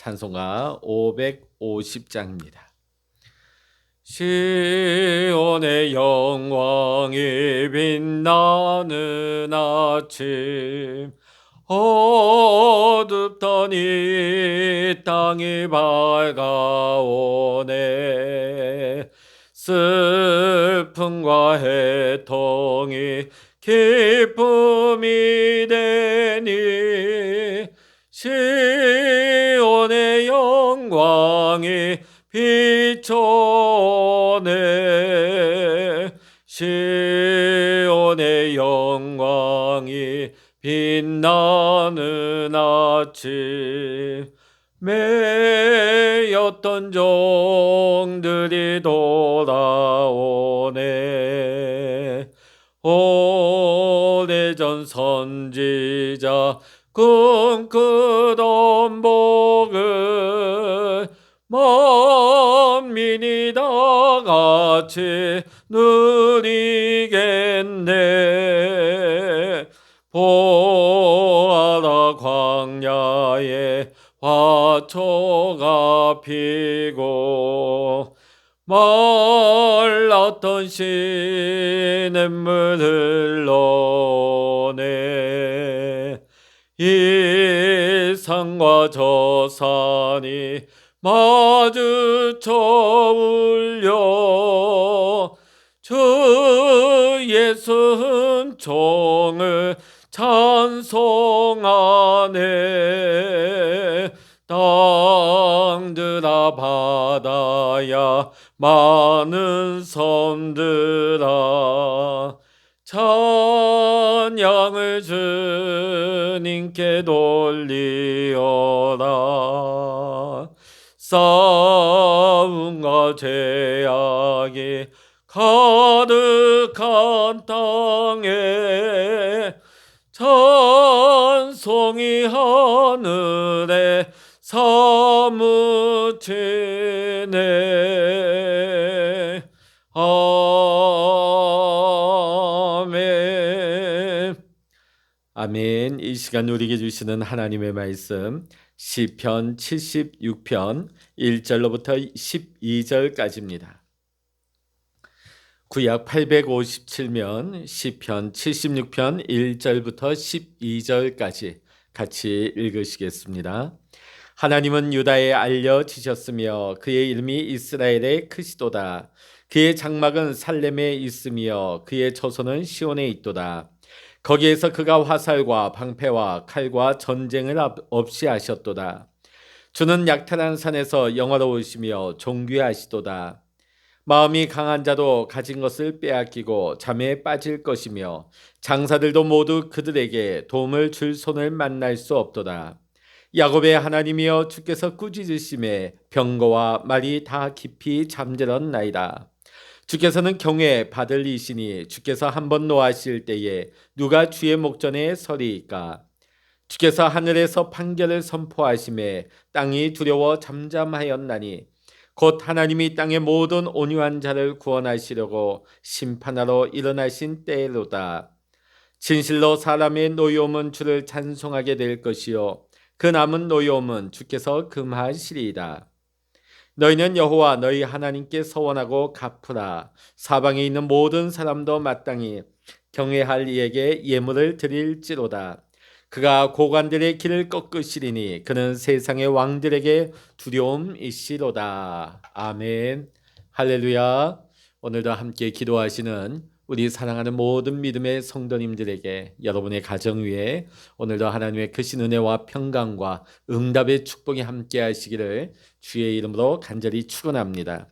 찬송가 550장입니다. 시온의 영광이 빛나는 아침 어둡던 이 땅이 밝아오네 슬픔과 해통이 기쁨이 되니 시 온의 영광이 비춰네 시온의 영광이 빛나는 아침 매였던 종들이 돌아오네. 오래전 선지자 꿈꾸던 복을 만민이 다 같이 누리겠네. 보아라 광야에 화초가 피고 말랐던 시냇물 흘러네 이 산과 저 산이 마주쳐 울려. 주 예수 은총을 찬송하네. 땅들아 바다야 많은 섬들아 찬양을 주님께 돌리어라 싸움과 죄악이 가득한 땅에 찬송이 하늘에 사무치네. 아 아멘 이 시간 우리에게 주시는 하나님의 말씀 시편 76편 1절로부터 12절까지입니다. 구약 857면 시편 76편 1절부터 12절까지 같이 읽으시겠습니다. 하나님은 유다에 알려지셨으며 그의 이름이 이스라엘에 크시도다. 그의 장막은 살렘에 있으며 그의 처소는 시온에 있도다. 거기에서 그가 화살과 방패와 칼과 전쟁을 없이 하셨도다. 주는 약탈한 산에서 영화로우시며 존귀하시도다. 마음이 강한 자도 가진 것을 빼앗기고 잠에 빠질 것이며 장사들도 모두 그들에게 도움을 줄 손을 만날 수 없도다. 야곱의 하나님이여 주께서 꾸짖으심에 병거와 말이 다 깊이 잠들었나이다. 주께서는 경외 받을 이시니 주께서 한번 노하실 때에 누가 주의 목전에 서리이까? 주께서 하늘에서 판결을 선포하심에 땅이 두려워 잠잠하였나니 곧 하나님이 땅의 모든 온유한 자를 구원하시려고 심판하러 일어나신 때로다. 진실로 사람의 노여움은 주를 찬송하게 될 것이요. 그 남은 노여움은 주께서 금하시리이다 너희는 여호와 너희 하나님께 서원하고 갚으라. 사방에 있는 모든 사람도 마땅히 경외할 이에게 예물을 드릴지로다. 그가 고관들의 길을 꺾으시리니 그는 세상의 왕들에게 두려움이시로다. 아멘. 할렐루야. 오늘도 함께 기도하시는 우리 사랑하는 모든 믿음의 성도님들에게 여러분의 가정 위에 오늘도 하나님의 크신 은혜와 평강과 응답의 축복이 함께 하시기를 주의 이름으로 간절히 축원합니다.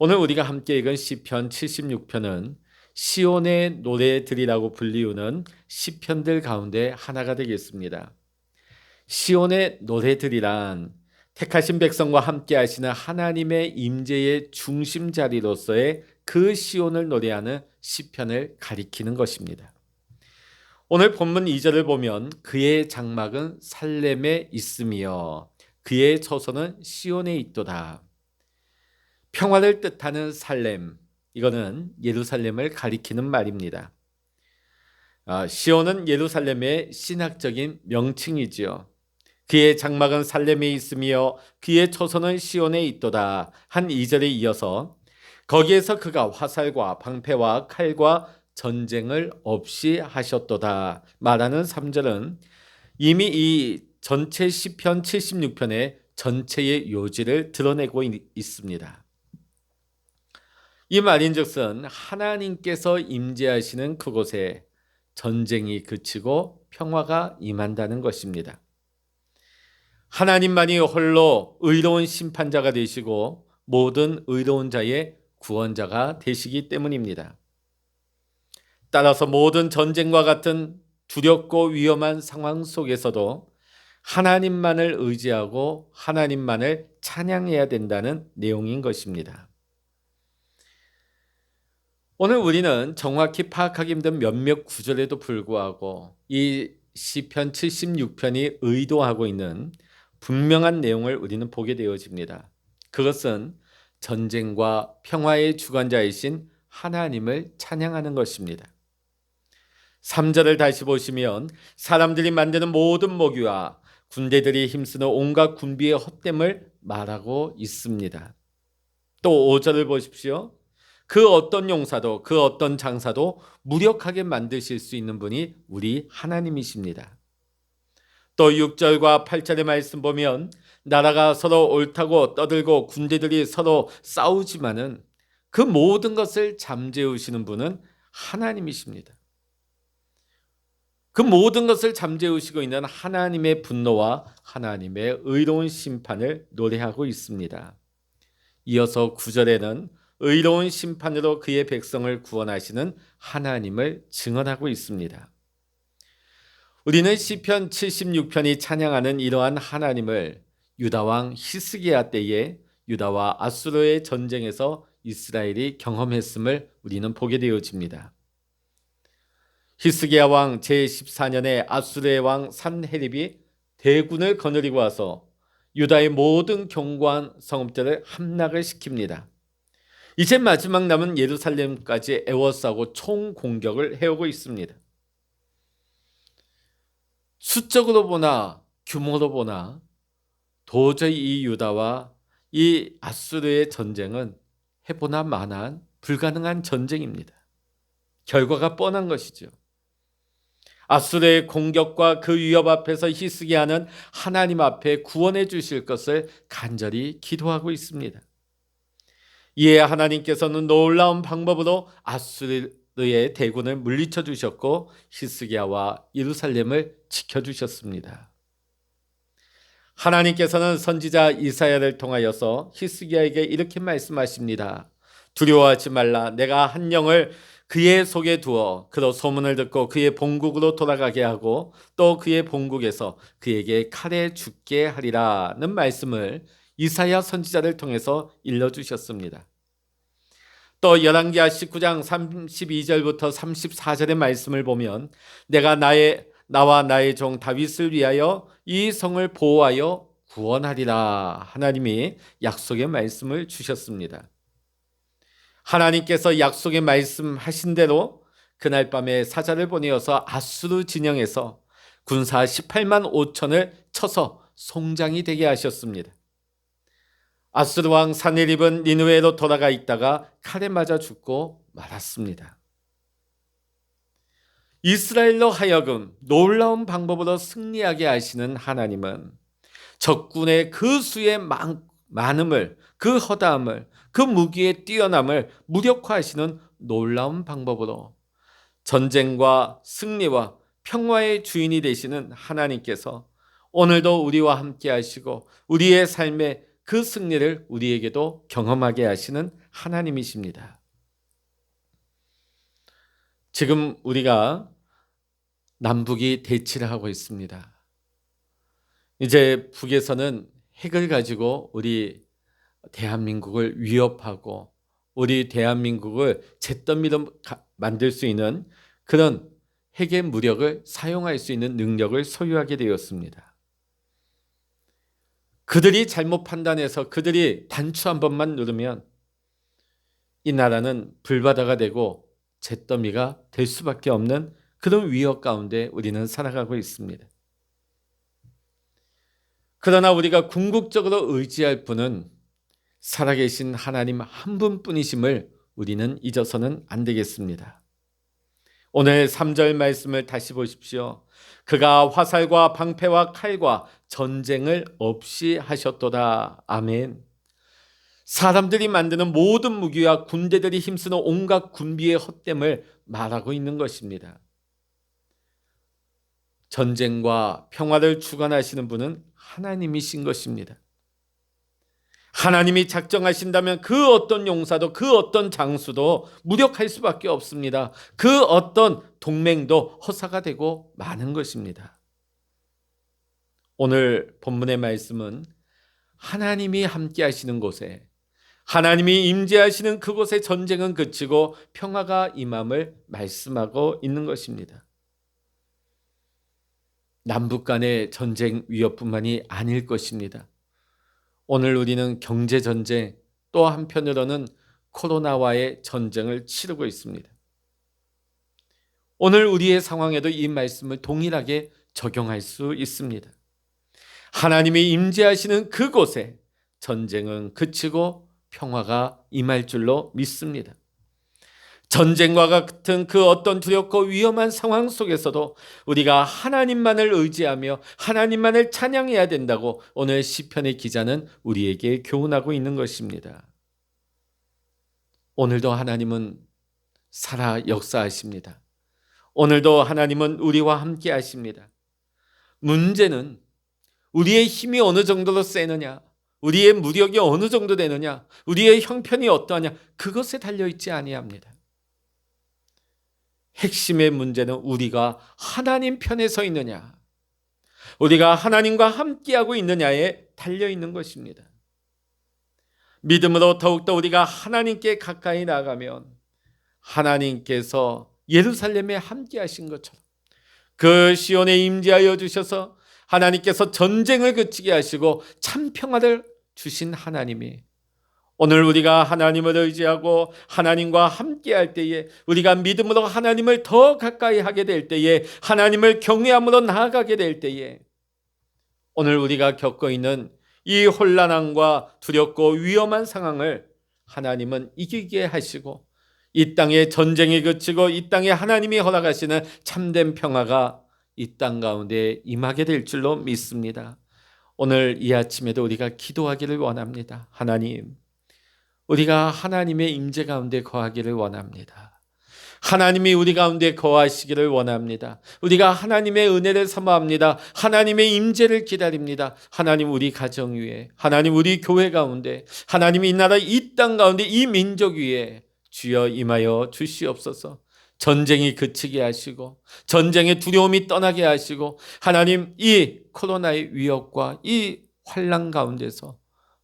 오늘 우리가 함께 읽은 시편 76편은 시온의 노래들이라고 불리우는 시편들 가운데 하나가 되겠습니다. 시온의 노래들이란 택하신 백성과 함께 하시는 하나님의 임재의 중심 자리로서의 그 시온을 노래하는 시편을 가리키는 것입니다. 오늘 본문 2절을 보면 그의 장막은 살렘에 있으며 그의 처소는 시온에 있도다. 평화를 뜻하는 살렘 이거는 예루살렘을 가리키는 말입니다. 아, 시온은 예루살렘의 신학적인 명칭이지요. 그의 장막은 살렘에 있으며 그의 초선은 시온에 있도다 한 2절에 이어서 거기에서 그가 화살과 방패와 칼과 전쟁을 없이 하셨도다 말하는 3절은 이미 이 전체 시편 76편의 전체의 요지를 드러내고 있습니다. 이 말인즉슨 하나님께서 임재하시는 그곳에 전쟁이 그치고 평화가 임한다는 것입니다. 하나님만이 홀로 의로운 심판자가 되시고 모든 의로운 자의 구원자가 되시기 때문입니다. 따라서 모든 전쟁과 같은 두렵고 위험한 상황 속에서도 하나님만을 의지하고 하나님만을 찬양해야 된다는 내용인 것입니다. 오늘 우리는 정확히 파악하기 힘든 몇몇 구절에도 불구하고 이 시편 76편이 의도하고 있는 분명한 내용을 우리는 보게 되어집니다. 그것은 전쟁과 평화의 주관자이신 하나님을 찬양하는 것입니다. 3절을 다시 보시면 사람들이 만드는 모든 모기와 군대들이 힘쓰는 온갖 군비의 헛됨을 말하고 있습니다. 또 5절을 보십시오. 그 어떤 용사도 그 어떤 장사도 무력하게 만드실 수 있는 분이 우리 하나님이십니다. 또 6절과 8절의 말씀 보면 나라가 서로 옳다고 떠들고 군대들이 서로 싸우지만은 그 모든 것을 잠재우시는 분은 하나님이십니다. 그 모든 것을 잠재우시고 있는 하나님의 분노와 하나님의 의로운 심판을 노래하고 있습니다. 이어서 9절에는 의로운 심판으로 그의 백성을 구원하시는 하나님을 증언하고 있습니다. 우리는 시편 76편이 찬양하는 이러한 하나님을 유다 왕 히스기야 때에 유다와 아수르의 전쟁에서 이스라엘이 경험했음을 우리는 보게 되어집니다. 히스기야 왕 제14년에 아수르의 왕 산헤립이 대군을 거느리고 와서 유다의 모든 견고한 성읍들을 함락을 시킵니다. 이제 마지막 남은 예루살렘까지 에워싸고 총 공격을 해오고 있습니다. 수적으로 보나 규모로 보나 도저히 이 유다와 이 아수르의 전쟁은 해보나 마나한 불가능한 전쟁입니다. 결과가 뻔한 것이죠. 아수르의 공격과 그 위협 앞에서 히스기야는 하나님 앞에 구원해 주실 것을 간절히 기도하고 있습니다. 이에 하나님께서는 놀라운 방법으로 아수르 의 대군을 물리쳐 주셨고 히스기야와 예루살렘을 지켜 주셨습니다. 하나님께서는 선지자 이사야를 통하여서 히스기야에게 이렇게 말씀하십니다. 두려워하지 말라. 내가 한 영을 그의 속에 두어 그로 소문을 듣고 그의 본국으로 돌아가게 하고 또 그의 본국에서 그에게 칼에 죽게 하리라는 말씀을 이사야 선지자를 통해서 일러 주셨습니다. 또 열왕기하 19장 32절부터 34절의 말씀을 보면 내가 나의 나와 나의 종 다윗을 위하여 이 성을 보호하여 구원하리라 하나님이 약속의 말씀을 주셨습니다. 하나님께서 약속의 말씀하신 대로 그날 밤에 사자를 보내어서 아수르 진영에서 군사 18만 5천을 쳐서 송장이 되게 하셨습니다. 아스르 왕 사네립은 니누에로 돌아가 있다가 칼에 맞아 죽고 말았습니다. 이스라엘로 하여금 놀라운 방법으로 승리하게 하시는 하나님은 적군의 그 수의 많, 많음을 그 허다함을 그 무기의 뛰어남을 무력화하시는 놀라운 방법으로 전쟁과 승리와 평화의 주인이 되시는 하나님께서 오늘도 우리와 함께 하시고 우리의 삶의 그 승리를 우리에게도 경험하게 하시는 하나님이십니다. 지금 우리가 남북이 대치를 하고 있습니다. 이제 북에서는 핵을 가지고 우리 대한민국을 위협하고 우리 대한민국을 잿더미로 만들 수 있는 그런 핵의 무력을 사용할 수 있는 능력을 소유하게 되었습니다. 그들이 잘못 판단해서 그들이 단추 한 번만 누르면 이 나라는 불바다가 되고 잿더미가 될 수밖에 없는 그런 위협 가운데 우리는 살아가고 있습니다. 그러나 우리가 궁극적으로 의지할 분은 살아계신 하나님 한 분뿐이심을 우리는 잊어서는 안 되겠습니다. 오늘 3절 말씀을 다시 보십시오. 그가 화살과 방패와 칼과 전쟁을 없이 하셨도다. 아멘. 사람들이 만드는 모든 무기와 군대들이 힘쓰는 온갖 군비의 헛됨을 말하고 있는 것입니다. 전쟁과 평화를 주관하시는 분은 하나님이신 것입니다. 하나님이 작정하신다면 그 어떤 용사도 그 어떤 장수도 무력할 수밖에 없습니다. 그 어떤 동맹도 허사가 되고 많은 것입니다. 오늘 본문의 말씀은 하나님이 함께 하시는 곳에 하나님이 임재하시는 그곳에 전쟁은 그치고 평화가 임함을 말씀하고 있는 것입니다. 남북 간의 전쟁 위협뿐만이 아닐 것입니다. 오늘 우리는 경제 전쟁 또 한편으로는 코로나와의 전쟁을 치르고 있습니다. 오늘 우리의 상황에도 이 말씀을 동일하게 적용할 수 있습니다. 하나님이 임재하시는 그곳에 전쟁은 그치고 평화가 임할 줄로 믿습니다. 전쟁과 같은 그 어떤 두렵고 위험한 상황 속에서도 우리가 하나님만을 의지하며 하나님만을 찬양해야 된다고 오늘 시편의 기자는 우리에게 교훈하고 있는 것입니다. 오늘도 하나님은 살아 역사하십니다. 오늘도 하나님은 우리와 함께 하십니다. 문제는 우리의 힘이 어느 정도로 세느냐, 우리의 무력이 어느 정도 되느냐, 우리의 형편이 어떠하냐, 그것에 달려 있지 아니합니다. 핵심의 문제는 우리가 하나님 편에 서 있느냐, 우리가 하나님과 함께하고 있느냐에 달려 있는 것입니다. 믿음으로 더욱더 우리가 하나님께 가까이 나가면 하나님께서 예루살렘에 함께 하신 것처럼 그 시온에 임재하여 주셔서 하나님께서 전쟁을 그치게 하시고 참 평화를 주신 하나님이 오늘 우리가 하나님을 의지하고 하나님과 함께 할 때에 우리가 믿음으로 하나님을 더 가까이 하게 될 때에 하나님을 경외함으로 나아가게 될 때에 오늘 우리가 겪고 있는 이 혼란함과 두렵고 위험한 상황을 하나님은 이기게 하시고 이 땅에 전쟁이 그치고 이 땅에 하나님이 허락하시는 참된 평화가 이 땅 가운데 임하게 될 줄로 믿습니다. 오늘 이 아침에도 우리가 기도하기를 원합니다. 하나님, 우리가 하나님의 임재 가운데 거하기를 원합니다. 하나님이 우리 가운데 거하시기를 원합니다. 우리가 하나님의 은혜를 사모합니다. 하나님의 임재를 기다립니다. 하나님 우리 가정 위에, 하나님 우리 교회 가운데, 하나님 이 나라 이 땅 가운데 이 민족 위에 주여 임하여 주시옵소서. 전쟁이 그치게 하시고 전쟁의 두려움이 떠나게 하시고 하나님 이 코로나의 위협과 이 환란 가운데서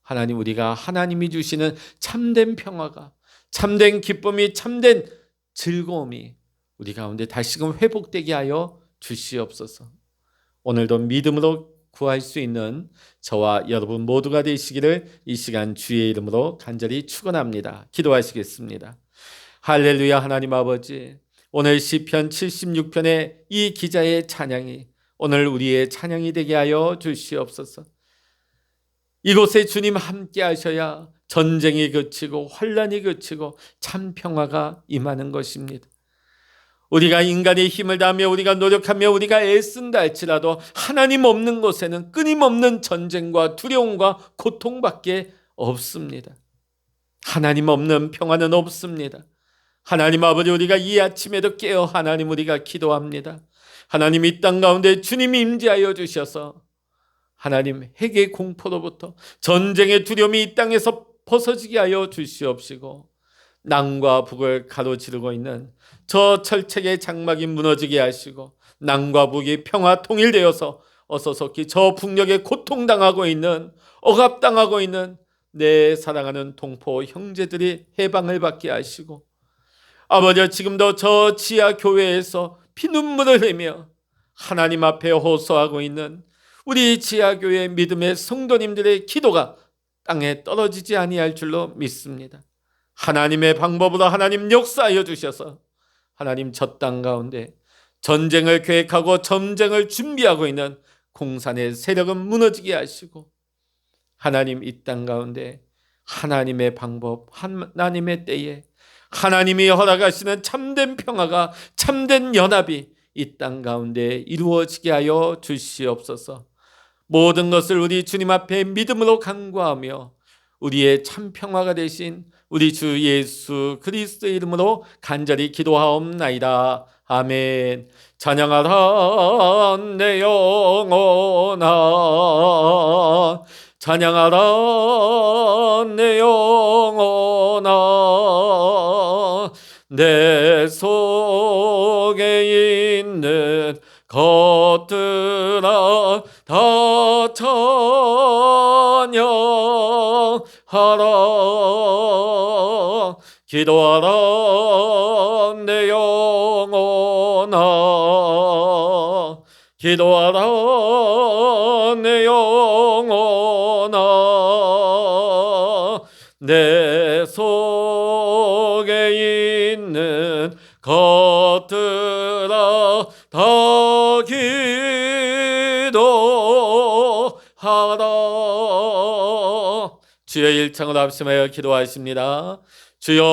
하나님 우리가 하나님이 주시는 참된 평화가 참된 기쁨이 참된 즐거움이 우리 가운데 다시금 회복되게 하여 주시옵소서. 오늘도 믿음으로 구할 수 있는 저와 여러분 모두가 되시기를 이 시간 주의 이름으로 간절히 축원합니다. 기도하시겠습니다. 할렐루야 하나님 아버지 오늘 시편 76편의 이 기자의 찬양이 오늘 우리의 찬양이 되게 하여 주시옵소서. 이곳에 주님 함께 하셔야 전쟁이 그치고 환란이 그치고 참 평화가 임하는 것입니다. 우리가 인간의 힘을 다하며 우리가 노력하며 우리가 애쓴다 할지라도 하나님 없는 곳에는 끊임없는 전쟁과 두려움과 고통밖에 없습니다. 하나님 없는 평화는 없습니다. 하나님 아버지 우리가 이 아침에도 깨어 하나님 우리가 기도합니다. 하나님 이 땅 가운데 주님이 임재하여 주셔서 하나님 핵의 공포로부터 전쟁의 두려움이 이 땅에서 벗어지게 하여 주시옵시고 남과 북을 가로지르고 있는 저 철책의 장막이 무너지게 하시고 남과 북이 평화 통일되어서 어서 속히 저 북녘에 고통당하고 있는 억압당하고 있는 내 사랑하는 동포 형제들이 해방을 받게 하시고 아버지 지금도 저 지하 교회에서 피눈물을 흘리며 하나님 앞에 호소하고 있는 우리 지하교회 믿음의 성도님들의 기도가 땅에 떨어지지 아니할 줄로 믿습니다. 하나님의 방법으로 하나님 역사하여 주셔서 하나님 저 땅 가운데 전쟁을 계획하고 전쟁을 준비하고 있는 공산의 세력은 무너지게 하시고 하나님 이 땅 가운데 하나님의 방법 하나님의 때에 하나님이 허락하시는 참된 평화가 참된 연합이 이 땅 가운데 이루어지게 하여 주시옵소서. 모든 것을 우리 주님 앞에 믿음으로 간구하며 우리의 참 평화가 되신 우리 주 예수 그리스도의 이름으로 간절히 기도하옵나이다. 아멘. 찬양하라 내 영혼아 찬양하라 내 영혼아 내 속에 있는 것들아 다 찬양하라. 기도하라 내 영혼아. 기도하라 내 영혼아. 내 속에 있는 것들 일창을 합심하여 기도하십니다. 주여